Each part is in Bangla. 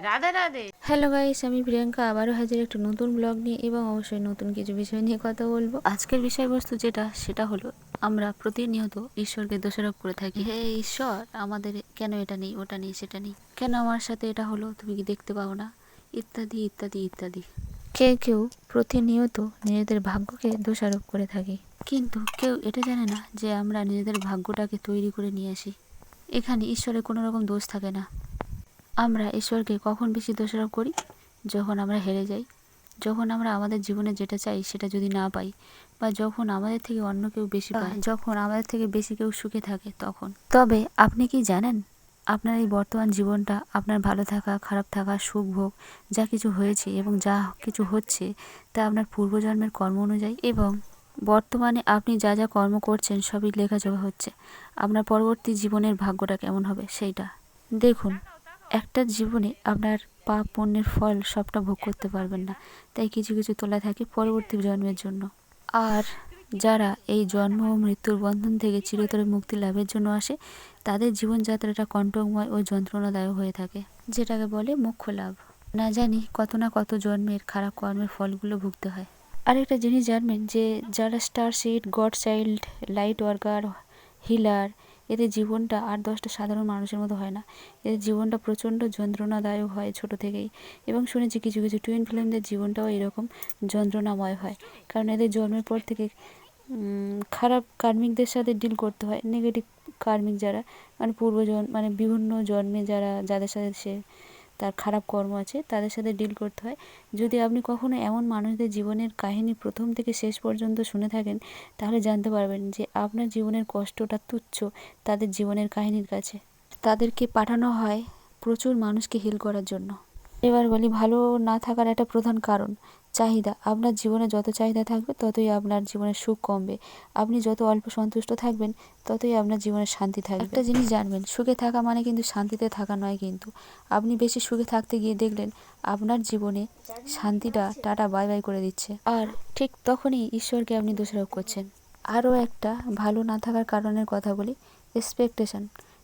রাধে হ্যালো গাইস আমি প্রিয়াঙ্কা আবারও হাজির একটা নতুন ব্লগ নিয়ে এবং অবশ্যই নতুন কিছু বিষয় নিয়ে কথা বলব। আজকের বিষয়বস্তু যেটা, সেটা হলো আমরা প্রতিনিয়ত ঈশ্বরকে দোষারোপ করে থাকি। হে ঈশ্বর, আমাদের কেন এটা নেই, ওটা নেই, সেটা নেই? কেন আমার সাথে এটা হলো, তুমি কি দেখতে পাও না? ইত্যাদি ইত্যাদি ইত্যাদি। কেউ কেউ প্রতিনিয়ত নিজেদের ভাগ্যকে দোষারোপ করে থাকে। কিন্তু কেউ এটা জানে না যে আমরা নিজেদের ভাগ্যটাকে তৈরি করে নিয়ে আসি। এখানে ঈশ্বরের কোনো রকম দোষ থাকে না। আমরা ঈশ্বরকে কখন বেশি দোষারোপ করি? যখন আমরা হেরে যাই। যখন আমরা আমাদের জীবনে যেটা চাই সেটা যদি না পাই বা যখন আমাদের থেকে অন্য কেউ বেশি পায় যখন আমাদের থেকে বেশি কেউ সুখে থাকে তখন। তবে আপনি কি জানেন? আপনার এই বর্তমান জীবনটা, আপনার ভালো থাকা, খারাপ থাকা, সুখ ভোগ, যা কিছু হয়েছে এবং যা কিছু হচ্ছে, তা আপনার পূর্বজন্মের কর্ম অনুযায়ী এবং বর্তমানে আপনি যা যা কর্ম করছেন সবই লেখাজোখা হচ্ছে। আপনার পরবর্তী জীবনের ভাগ্যটা কেমন হবে সেইটা। দেখুন, একটা জীবনে আপনার পাপ পুণ্যের ফল সবটা ভোগ করতে পারবেন না। তাই কিছু কিছু তোলা থাকে পরবর্তী জন্মের জন্য। আর যারা এই জন্ম ও মৃত্যুর বন্ধন থেকে চিরতরে মুক্তি লাভের জন্য আসে, তাদের জীবনযাত্রাটা কণ্টকময় ও যন্ত্রণাদায়ক হয়ে থাকে, যেটাকে বলে মোক্ষ লাভ। না জানি কত না কত জন্মের খারাপ কর্মের ফলগুলো ভুগতে হয়। আরেকটা জিনিস জানবেন যে, যারা star seed god child light worker healer এদের জীবনটা আর দশটা সাধারণ মানুষের মতো হয় না। এদের জীবনটা প্রচণ্ড যন্ত্রণাদায়ক হয় ছোট থেকেই। এবং শুনেছি কিছু কিছু টুইন ফিল্মদের জীবনটাও এরকম যন্ত্রণাময় হয়। কারণ এদের জন্মের পর থেকে খারাপ কার্মিকদের সাথে ডিল করতে হয়। নেগেটিভ কার্মিক যারা মানে পূর্বজন মানে বিভিন্ন জন্মে যারা, যাদের সাথে সে, তার খারাপ কর্ম আছে, তাদের সাথে ডিল করতে হয়। যদি আপনি কখনো এমন মানুষদের জীবনের কাহিনী প্রথম থেকে শেষ পর্যন্ত শুনে থাকেন, তাহলে জানতে পারবেন যে আপনার জীবনের কষ্টটা তুচ্ছ তাদের জীবনের কাহিনীর কাছে। তাদেরকে পাঠানো হয় প্রচুর মানুষকে হিল করার জন্য। এবার বলি, ভালো না থাকার একটা প্রধান কারণ। চাহিদা, আপনার জীবনে যত চাহিদা থাকবে ততই আপনার জীবনে সুখ কমবে। আপনি যত অল্প সন্তুষ্ট থাকবেন ততই আপনার জীবনে শান্তি থাকবে। একটা জিনিস জানবেন, সুখে থাকা মানে কিন্তু শান্তিতে থাকা নয় কিন্তু। আপনি বেশি সুখে থাকতে গিয়ে দেখলেন আপনার জীবনে শান্তিটা টাটা বাই বাই করে দিচ্ছে। আর ঠিক তখনই ঈশ্বরকে আপনি দোষারোপ করছেন। আরও একটা ভালো না থাকার কারণের কথা বলি এক্সপেকটেশন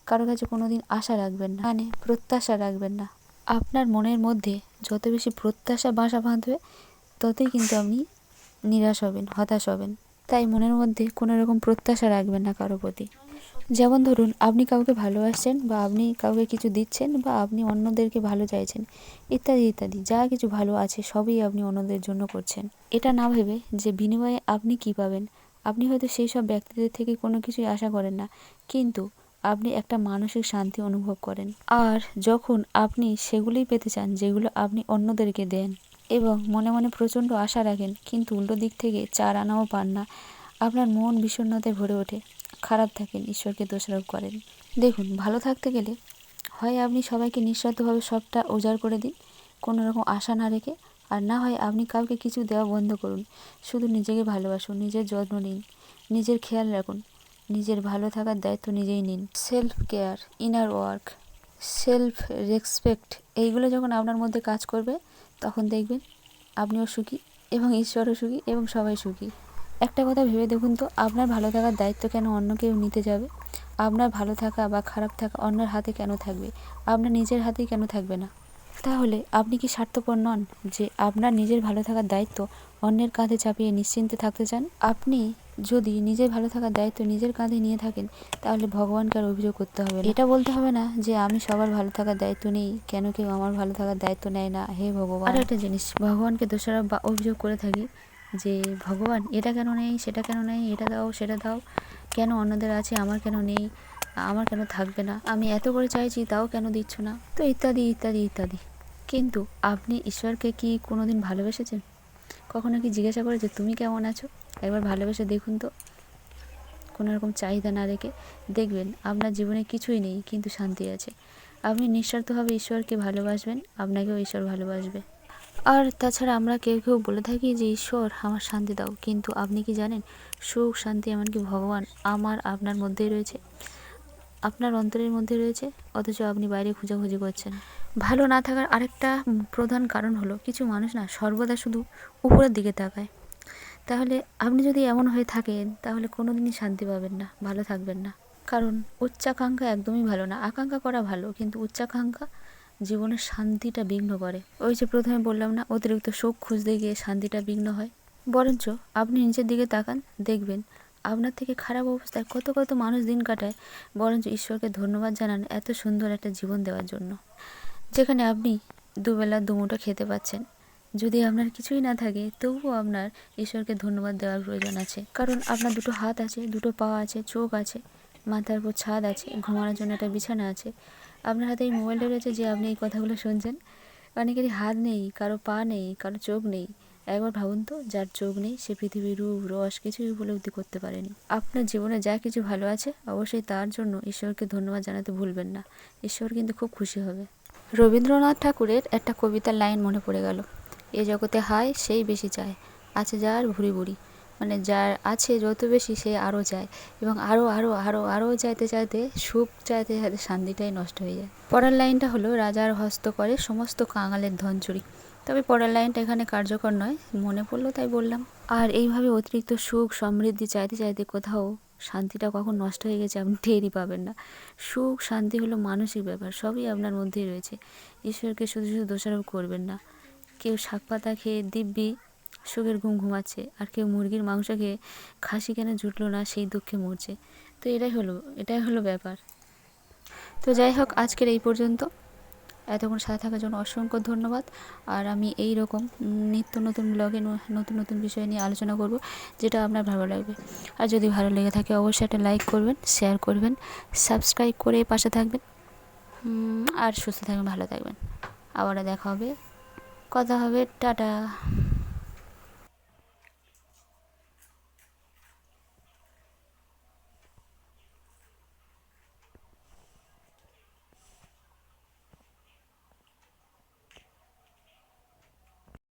কারও কাছে কোনো দিন আশা রাখবেন না মানে প্রত্যাশা রাখবেন না। আপনার মনের মধ্যে যত বেশি প্রত্যাশা বাসা বাঁধবে ততই কিন্তু আপনি নিরাশ হবেন, হতাশ হবেন। তাই মনের মধ্যে কোনো রকম প্রত্যাশা রাখবেন না কারও প্রতি। যেমন ধরুন, আপনি কাউকে ভালোবাসছেন বা আপনি কাউকে কিছু দিচ্ছেন বা আপনি অন্যদেরকে ভালো চাইছেন, ইত্যাদি ইত্যাদি। যা কিছু ভালো আছে সবই আপনি অন্যদের জন্য করছেন। এটা না ভেবে যে বিনিময়ে আপনি কি পাবেন, আপনি হয়তো সেই সব ব্যক্তিদের থেকে কোনো কিছুই আশা করেন না। কিন্তু আপনি একটা মানসিক শান্তি অনুভব করেন। আর যখন আপনি সেগুলোই পেতে চান, যেগুলো আপনি অন্যদেরকে দেন এবং মনে মনে প্রচণ্ড আশা রাখেন, কিন্তু উল্টো দিক থেকে চার আনাও পান না। আপনার মন বিষণ্ণতায় ভরে ওঠে। খারাপ থাকেন, ঈশ্বরকে দোষারোপ করেন। দেখুন, ভালো থাকতে গেলে হয় আপনি সবাইকে নিঃস্বার্থভাবে সবটা উজাড় করে দিন, কোনো রকম আশা না রেখে, আর না হয় আপনি কাউকে কিছু দেওয়া বন্ধ করুন। শুধু নিজেকে ভালোবাসুন, নিজের যত্ন নিন, নিজের খেয়াল রাখুন, নিজের ভালো থাকার দায়িত্ব নিজেই নিন। Self care inner work self respect এইগুলো যখন আপনার মধ্যে কাজ করবে তখন দেখবেন আপনিও সুখী এবং ঈশ্বরও সুখী এবং সবাই সুখী। একটা কথা ভেবে দেখুন তো, আপনার ভালো থাকার দায়িত্ব কেন অন্য কেউ নিতে যাবে? আপনার ভালো থাকা বা খারাপ থাকা অন্যের হাতে কেন থাকবে? আপনার নিজের হাতেই কেন থাকবে না? তাহলে আপনি কি স্বার্থপর নন যে আপনার নিজের ভালো থাকার দায়িত্ব অন্যের কাঁধে চাপিয়ে নিশ্চিন্তে থাকতে চান? আপনি যদি নিজের ভালো থাকার দায়িত্ব নিজের কাঁধে নিয়ে থাকেন, তাহলে ভগবানকে আর অভিযোগ করতে হবে এটা বলতে হবে না যে আমি সবার ভালো থাকার দায়িত্ব নেই, কেন কেউ আমার ভালো থাকার দায়িত্ব নেয় না? হে ভগবান। আর একটা জিনিস, ভগবানকে দোষারোপ বা অভিযোগ করে থাকি যে, ভগবান, এটা কেন নেই, সেটা কেন নেই, এটা দাও, সেটা দাও, কেন অন্যদের আছে, আমার কেন নেই, আমার কেন থাকবে না? আমি এত করে চাইছি, তাও কেন দিচ্ছ না? তো ইত্যাদি ইত্যাদি ইত্যাদি। কিন্তু আপনি ঈশ্বরকে কি কোনোদিন ভালোবেসেছেন? কখনো কি জিজ্ঞাসা করে যে তুমি কেমন আছো? একবার ভালোবেসে দেখুন তো। কোনো রকম চাহিদা না রেখে দেখবেন, আপনার জীবনে কিছুই নেই, কিন্তু শান্তি আছে। আপনি নিঃস্বার্থভাবে ঈশ্বরকে ভালোবাসবেন, আপনাকেও ঈশ্বর ভালোবাসবে। আর তাছাড়া আমরা কেউ কেউ বলে থাকি যে, ঈশ্বর, আমার শান্তি দাও। কিন্তু আপনি কি জানেন, সুখ, শান্তি এমনকি ভগবান আমার আপনার মধ্যেই রয়েছে। আপনার অন্তরের মধ্যে রয়েছে, অথচ আপনি বাইরে খোঁজাখুঁজি করছেন। ভালো না থাকার আরেকটা প্রধান কারণ হলো, কিছু মানুষ না সর্বদা শুধু উপরের দিকে তাকায়। তাহলে আপনি যদি এমন হয়ে থাকেন, তাহলে কোনো দিনই শান্তি পাবেন না, ভালো থাকবেন না। কারণ উচ্চাকাঙ্ক্ষা একদমই ভালো না। আকাঙ্ক্ষা করা ভালো, কিন্তু উচ্চাকাঙ্ক্ষা জীবনের শান্তিটা বিঘ্ন করে। ওই যে প্রথমে বললাম না, অতিরিক্ত শোক খুঁজতে গিয়ে শান্তিটা বিঘ্ন হয়। বরঞ্চ আপনি নিজের দিকে তাকান, দেখবেন আপনার থেকে খারাপ অবস্থায় কত কত মানুষ দিন কাটায়। বরঞ্চ ঈশ্বরকে ধন্যবাদ জানান এত সুন্দর একটা জীবন দেওয়ার জন্য। যেখানে আপনি দুবেলা দুমুঠো খেতে পাচ্ছেন। যদি আপনার কিছুই না থাকে, তবুও আপনার ঈশ্বরকে ধন্যবাদ দেওয়ার প্রয়োজন আছে। কারণ আপনার দুটো হাত আছে, দুটো পা আছে, চোখ আছে, মাথার উপর ছাদ আছে, ঘুমানোর জন্য একটা বিছানা আছে। আপনার হাতে এই মোবাইলটা রয়েছে যে আপনি এই কথাগুলো শুনছেন। অনেকেরই হাত নেই, কারও পা নেই, কারও চোখ নেই। একবার ভাবুন তো, যার চোখ নেই, সে পৃথিবীর রূপ, রস কিছুই উপলব্ধি করতে পারেনি। আপনার জীবনে যা কিছু ভালো আছে, অবশ্যই তার জন্য ঈশ্বরকে ধন্যবাদ জানাতে ভুলবেন না। ঈশ্বর কিন্তু খুব খুশি হবে। রবীন্দ্রনাথ ঠাকুরের একটা কবিতার লাইন মনে পড়ে গেল। এ জগতে হায়, সেই বেশি চায়। আছে যার ভুরি ভুরি মানে যার আছে যত বেশি, সে আরও চায়। এবং আরও আরও আরও আরও চাইতে চাইতে, সুখ চাইতে চাইতে শান্তিটাই নষ্ট হয়ে যায়। পরের লাইনটা হলো, রাজার হস্ত করে সমস্ত কাঙালের ধন চুরি। তবে পরের লাইনটা এখানে কার্যকর নয়, মনে পড়ল তাই বললাম। আর এইভাবে অতিরিক্ত সুখ, সমৃদ্ধি চাইতে চাইতে কোথাও শান্তিটা কখন নষ্ট হয়ে গেছে আপনি টেরই পাবেন না। সুখ, শান্তি হলো মানসিক ব্যাপার, সবই আপনার মধ্যেই রয়েছে। ঈশ্বরকে শুধু শুধু দোষারোপ করবেন না। কেউ শাক পাতা খেয়ে দিব্যি সুখের ঘুম ঘুমাচ্ছে, আর কেউ মুরগির মাংস খেয়ে খাসি কেন জুটলো না সেই দুঃখে মরছে। তো এটাই হলো এটাই হলো ব্যাপার। তো যাই হোক, আজকের এই পর্যন্ত। এতক্ষণ সাথে থাকার জন্য অসংখ্য ধন্যবাদ। আর আমি এই রকম নিত্য নতুন ব্লগে নতুন নতুন বিষয় নিয়ে আলোচনা করব, যেটা আপনার ভালো লাগবে। আর যদি ভালো লেগে থাকে, অবশ্যই একটা লাইক করবেন শেয়ার করবেন সাবস্ক্রাইব করে পাশে থাকবেন। আর সুস্থ থাকবেন, ভালো থাকবেন। আবারও দেখা হবে কথা হবে টাটা।